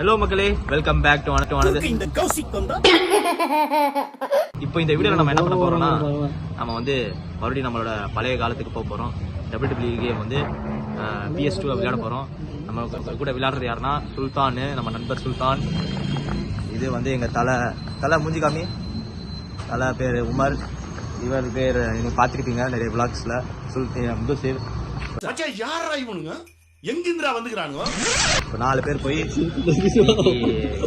Hello மக்களே. Welcome back to to another இந்த கௌசிக் வந்தா? இப்போ இந்த வீடியோல நம்ம என்ன பண்ண போறோம்னா நம்ம வந்து மறுபடியும் நம்மளோட பழைய காலத்துக்கு போக போறோம். டபிள்யூ டபிள்யூ கேம் வந்து பிஎஸ் டூ விளையாட போறோம். நம்ம கூட விளையாடுறது யாருன்னா சுல்தான் நம்ம நண்பர் சுல்தான். இது வந்து எங்க தலை தலை மூஞ்சி காமி தலை பேர் உமர். இவர் பேர் நீங்க பார்த்துருப்பீங்க நிறைய விளாக்ஸ்ல சுல் முதுசீர் யாரா இவனுங்க? எங்கிந்திரா வந்துக்கிறானுங்க இப்போ நாலு பேர் போய்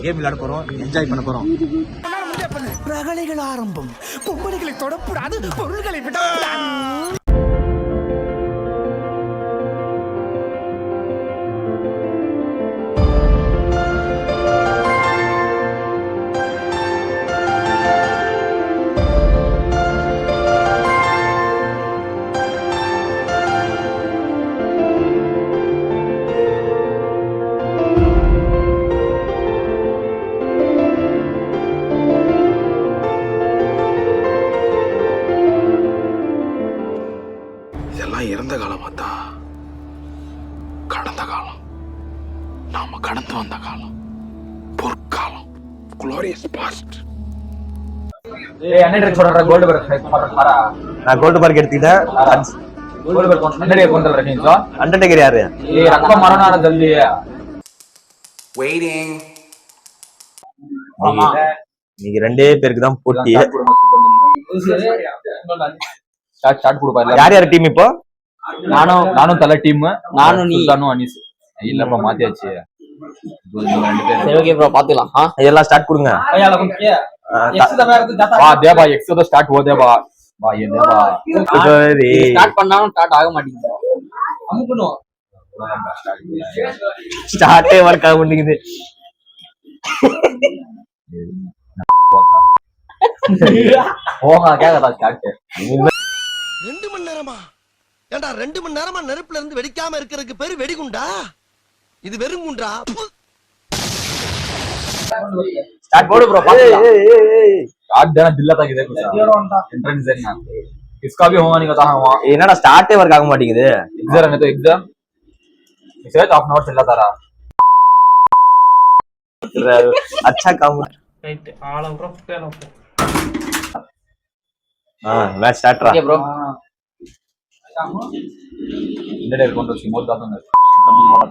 கேம் விளையாட போறோம் என்ஜாய் பண்ண போறோம். ரகளைகள் ஆரம்பம். பொம்பளைகளை தொடக்கூடாது பொருள்களை விடக்கூடாது glorious past நான் கோல்டு பார்க் எடுத்துக்கிட்டேன். அண்டர்டேக்கர் யாரு? நீங்க ரெண்டே பேருக்கு தான் போட்டி. யார் யார் டீம் இப்போ? நானும் நானும் தலை டீம். நானும் நீ. அனீஸ் இல்லப்பா மாத்தியாச்சு. சரி ஓகே ப்ரோ பாத்துக்கலாம். ஆ? எல்லாம் ஸ்டார்ட் கொடுங்க. ஆ, த- வா தேவா எக்ஸ் தான் ஸ்டார்ட் ஓ தேவா? வா ஏ தேவா. சரி. ஸ்டார்ட் பண்ணாலும் ஸ்டார்ட் ஆக மாட்டேங்குது. அமுக்கணும். ஸ்டார்ட்டே ஒர்க் ஆக மாட்டேங்குது. போங்க கேக்கதா ஸ்டார்ட் ரெண்டு மணி நேரமா? ஏண்டா ரெண்டு மணி நேரமா நெருப்புல இருந்து வெடிக்காம இருக்கிறதுக்கு பேரு வெடிகுண்டா? இது வெறும் குண்டா ப்பு. ஸ்டார்ட் போடு ப்ரோ பாத்துக்கலாம் स्टार्ट देना दिल तक इधर कुछ एंट्रेंस देना इसका भी होगा नहीं पता हुआ என்னடா ஸ்டார்ட்டே ஒர்க் ஆக மாட்டேங்குது एग्जाम है तो एग्जाम इसे हाफ एन आवर चला था रहा அச்சா காம ஆ மேட்ச் ஸ்டார்ட்ரா ஓகே ப்ரோ இந்த டே கொண்டு வந்து மோட் தான்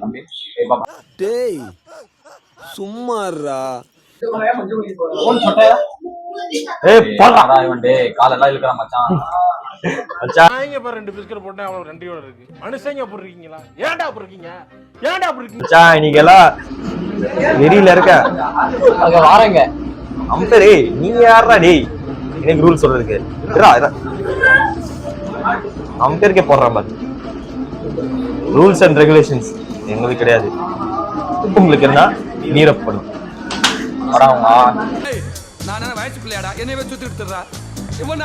தம்பி. டேய் சும்மாறா ஏய் போடா. போடா இவன் டே கால் எல்லாம் இழுக்கறான் மச்சான். மச்சான். பாரு ரெண்டு பிஸ்கட் போட்டேன் அவ்வளவு ரெண்டையோட இருக்கு. மனுஷங்க அப்படி இருக்கீங்களா? ஏன்டா அப்படி இருக்கீங்க? ஏன்டா அப்படி இருக்கீங்க? மச்சான் இன்னைக்கு எல்லாம் வெறியில இருக்க. அங்க வாரங்க. அம்பர் நீ யாரா டேய்? எனக்கு ரூல் சொல்றதுக்கு. அம்பேருக்கே போடுறான் பாரு. ரூல்ஸ் அண்ட் ரெகுலேஷன்ஸ் எங்களுக்கு கிடையாது. உங்களுக்கு என்ன? நீரப்படும் வாடா வா நான் வயசு பிள்ளையாடா? என்னை வச்சு சுத்திடுறா இவன்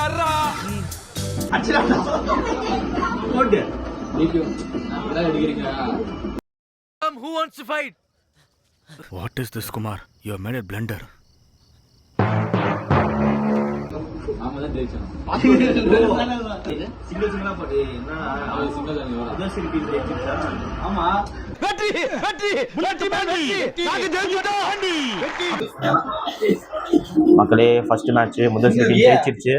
மக்களே ஃபர்ஸ்ட் மேட்ச் முதல் டீம் ஜெயிச்சிருச்சு.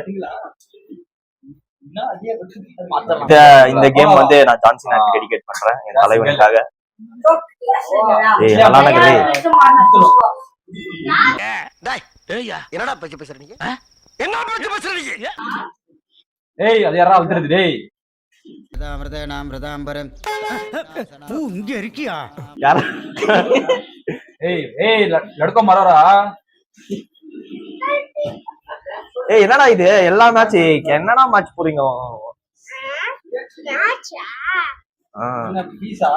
இந்த இந்த கேம் வந்து நான் ஜான்சி நாக்கு டெடிகேட் பண்றேன். என் தலைவனுக்காக. ஏய் நல்லா நகரே என்னடா பேச்சு பேசுறீங்க என்ன பேச்சு பேசுறீங்க ஏய் அது யாரா வந்துருது டேய் இங்க இருக்கியா யாரா ஏய் ஏய் லடுக்கோ மரோரா ஏய் என்னடா இது எல்லா மேட்ச் என்னடா மேட்ச் போறீங்க. பீஸா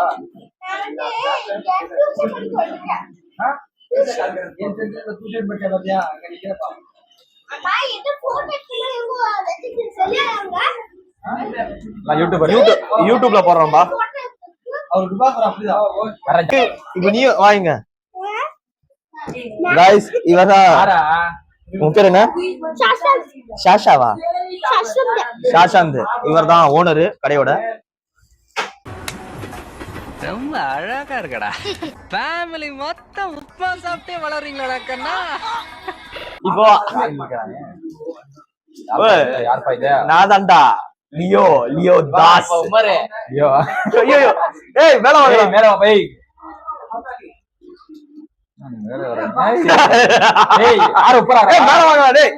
நான் யூடியூபர் யூடியூப் யூடியூப்ல போடுறோம்பா அவர் டுபாக்கர் அப்படிதான் இப்போ நீ வாங்க गाइस இவரா யாரா உன் பேர் என்ன ஷாஷாவா ஷாஷாந்த் இவர் தான் ஓனரு கடையோட ரொம்ப அழகா இருக்கடா. ஃபேமிலி மொத்தம் உப்புமா சாப்பிட்டே வளர்றீங்களா கண்ணா? இப்போ நான் தான்டா லியோ லியோ தாஸ். உமரு. ஐயோ ஐயோ. ஏய் மேல ஏய், மேல வா, போய். ஏய்? ஏய் மேல டேய்.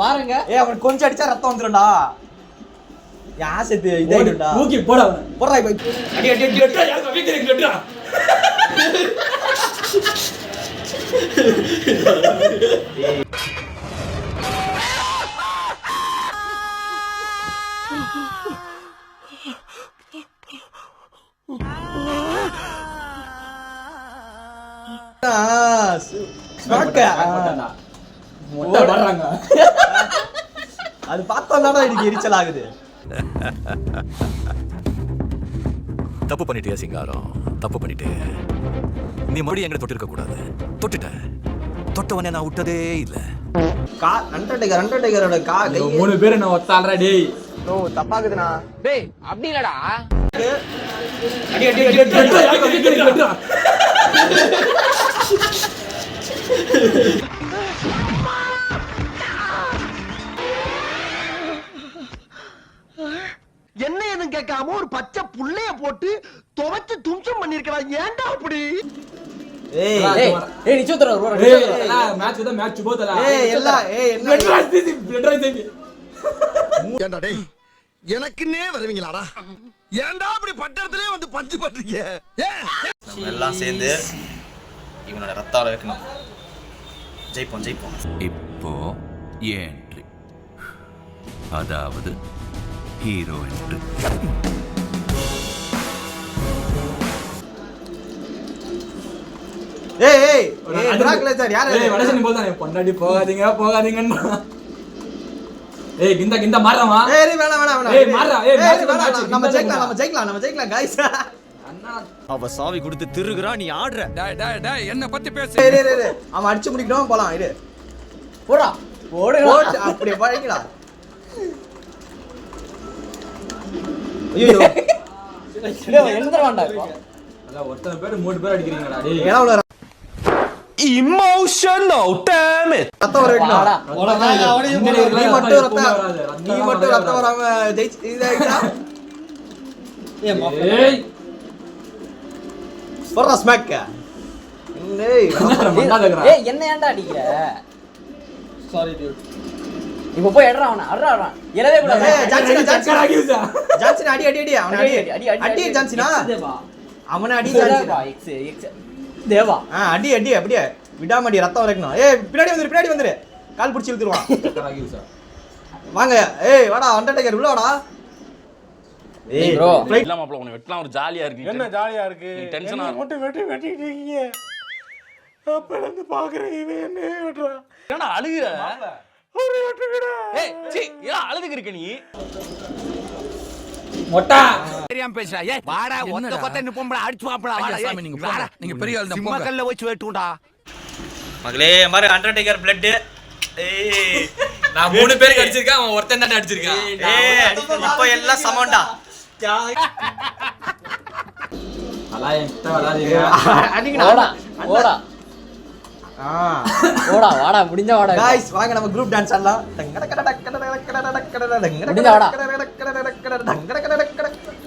பாருங்க. ஏய் அவன் கொஞ்சம் அடிச்சா ரத்தம் வந்துரும்டா. யா செத்து இதாயிடும்டா மூக்கி போட போடுறா இப்ப அடி அடி அடி அது பார்த்தோம்னா எனக்கு எரிச்சல் ஆகுது தப்பு பண்ணிட்டியா சிங்காரம் தப்பு பண்ணிட்டு நீ மறுபடியும் எங்களை தொட்டிருக்க கூடாது தொட்டுட்ட தொட்டவனே நான் விட்டதே இல்ல கா அண்டர்டேக்கர் அண்டர்டேக்கரோட கா கை மூணு பேர் என்ன ஒத்தாடுறா டேய் டேய் அப்படி இல்லடா அடி அடி அடி அடி என்ன எதுவும் கேட்காம ஒரு பச்சை புள்ளைய போட்டு துவைச்சு தும்சம் பண்ணிருக்கலாம் ஏன்டா அப்படி? ஏய் ஏய் ஏய் நிச்சயத்துல ஒரு ஏய் மேட்ச் தான் மேட்ச் போதல ஏய் எல்லாம் ஏய் என்ன? ஏன்டா டேய் எனக்குன்னே வருவீங்களாடா? ஏன்டா அப்படி பட்டத்திலே வந்து பஞ்சு பண்றீங்க? ஏன் எல்லாம் சேர்ந்து இவனோட ரத்தால வைக்கணும் ஜெயிப்போம் ஜெயிப்போம். இப்போ ஏன்ட்ரி அதாவது ஹீரோ பொண்டாடி போகாதீங்க போகாதீங்கன்னு. ஏய் கிந்த கிந்த மாறமா ஏய் வேணாம் வேணாம் வேணாம். ஏய், மாறுடா, ஏய், வேணாம், நம்ம ஜெயிக்கலாம் நம்ம ஜெயிக்கலாம் நம்ம ஜெயிக்கலாம் அண்ணா. அவ சாவி கொடுத்து திருகுறா நீ ஆடுற. டேய் டேய் டேய் என்ன பத்தி பேசு. ஏய் ஏய், ஏய், ஏய், அவன் அடிச்சு முடிக்கணும் போலாம் இரு. போடா. போடு போட்டு அப்படியே பழகிடா ஐயோ. எழுந்துட வேண்டாம் இப்போ. அல ஒருத்தன பேர் மூணு பேர் அடிக்கிறீங்கடா டேய். ஏன்னா அவ்வளவு ரத்தம் வர வாடா. வைக்கணும் நீ மட்டும் ரத்தம் நீ மட்டும் ரத்தம் வராம ஜெயிச்சு இதாயிட்டா? ஏய் ஏய். என்ன ஏன்டா அடிக்கிற? சாரி டியூட் இப்போ போய் எடுறா அவன அட்றா அட்றா எழவே கூடாது. Johnson, Johnson. ஆகிடுச்சா ஜான்சன் அடி அடி அடி அவனை அடி. அடி, அடி, அடி அடி. ஜான்சனா. அவனை அடி Deva, Johnson? X, X. Deva ஆ அடி அடி அப்படியே. விடாமடி ரத்தம் வரைக்கணும் ஏய் பின்னாடி வந்துரு பின்னாடி வந்துரு. கால் பிடிச்சி இழுத்துருவான். வாங்க. ஏய் வாடா அண்டர்டேக்கர் உள்ள வாடா. ஏய் flight- இல்ல மாப்பிள உனக்கு வெட்டலாம் ஒரு ஜாலியா இருக்கு என்ன ஜாலியா இருக்கு? ஆ- மட்டும் வெட்டி வெட்டிட்டு இருக்கீங்க? அப்ப இருந்து பாக்குறேன் இவன் என்ன வெட்டுறான். ஏன்னா அழுகுற? ஏய் சீ ஏன் அழுதுக்கு இருக்க நீ? மொட்டா. தெரியாம பேசுறா ஏய் வாடா ஒத்த கொத்த நிப்போம்டா அடிச்சு பாப்படா வாடா. சாமி, நீங்க போங்க. நீங்க பெரிய ஆள் தான், போங்க. கல்ல வச்சு வெட்டுடா மகளே மாதிரி அண்டர்டேக்கர் பிளட் ஏய். நான் மூணு பேருக்கு அடிச்சிருக்கேன் அவன் ஒருத்தன் தான் அடிச்சிருக்கான். ஏய் இப்போ எல்லாம் சமம்டா. அலா என்கிட்ட வராதீங்க. அடிங்கடா ஓடா ஓடா. ஆ ஓடா வாடா முடிஞ்ச வாடா गाइस வாங்க நம்ம குரூப் டான்ஸ் ஆடலாம் முடிஞ்சா வாடா.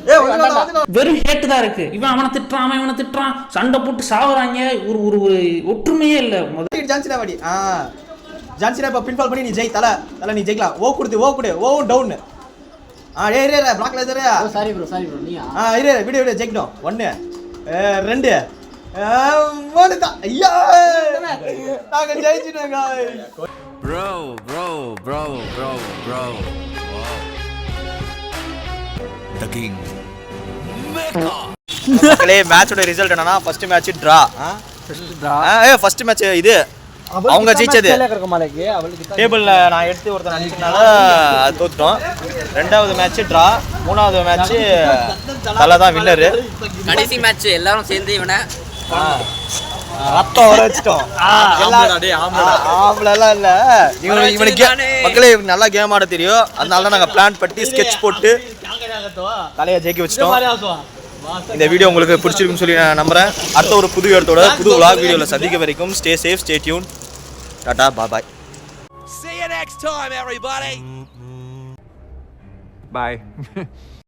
ஏய் வந்து வாடா, வந்து வாடா. வெறும் ஹேட்டு தான் இருக்கு இவன் அவனை திட்டுறான் அவன் இவனை திட்டுறான் சண்டை போட்டு சாவுறாங்க ஒரு ஒரு ஒரு ஒற்றுமையே இல்ல முத அடி, ஜான்சினா வாடி ஆ ஜான்சினா இப்ப பின்பால் பண்ணி நீ ஜெய் தல தல நீ ஜெயிக்கலாம் ஓ கொடுத்து ஓ கொடு ஓவும் டவுன் ஆ ஏய் ரே பிளாக் லேசர் ஓ சாரி ப்ரோ சாரி ப்ரோ நீயா ஆ இரு விடு விடு ஜெயிக்கணும் ஒன்னு ரெண்டு ஆ, மூணு தான் ஐயா நாங்க ஜெயிச்சிட்டோம். Bro bro bro bro bro the king மக்களே மேட்சோட ரிசல்ட் என்னன்னா ஃபர்ஸ்ட் மேட்ச் டிரா ஏ ஃபர்ஸ்ட் மேட்ச் இது. அவங்க ஜெயிச்சது. டேபிள்ல நான் எடுத்து ஒருத்தன் அடிச்சனால அது தோத்துட்டோம். ரெண்டாவது மேட்ச் டிரா மூணாவது மேட்ச் தலை தான் வின்னரு கடைசி மேட்ச் எல்லாரும் சேர்ந்து இவனை ரத்தம் வர வச்சிட்டோம். ஆம்பளடா, டேய், ஆம்பளடா. ஆம்பளெல்லாம் இல்ல. இவனுக்கு இவனுக்கு மக்களே நல்லா கேம் ஆட தெரியும். அதனால தான் நாங்க பிளான் பண்ணி ஸ்கெட்ச் போட்டு தலையை ஜெயிக்க வச்சிட்டோம். இந்த வீடியோ உங்களுக்கு பிடிச்சிருக்குன்னு சொல்லி நான் நம்புறேன். அடுத்த ஒரு புது இடத்தோட புது vlog வீடியோல சந்திக்க வரைக்கும் stay safe stay tuned tata bye See you next time, everybody. Bye